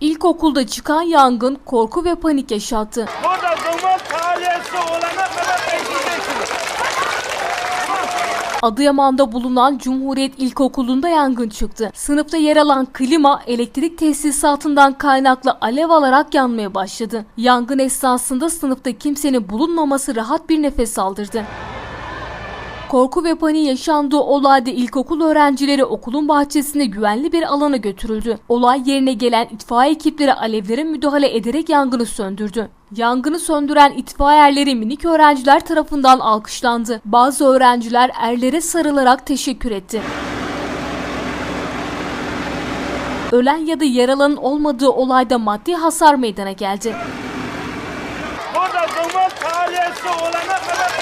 İlkokulda çıkan yangın korku ve panik yaşattı. Burada zaman talihsi olana kadar bekleyeceksiniz. Adıyaman'da bulunan Cumhuriyet İlkokulu'nda yangın çıktı. Sınıfta yer alan klima elektrik tesisatından kaynaklı alev alarak yanmaya başladı. Yangın esnasında sınıfta kimsenin bulunmaması rahat bir nefes aldırdı. Korku ve panik yaşandığı olayda ilkokul öğrencileri okulun bahçesinde güvenli bir alana götürüldü. Olay yerine gelen itfaiye ekipleri alevlere müdahale ederek yangını söndürdü. Yangını söndüren itfaiye erleri minik öğrenciler tarafından alkışlandı. Bazı öğrenciler erlere sarılarak teşekkür etti. Ölen ya da yaralanan olmadığı olayda maddi hasar meydana geldi. Burada olana kadar.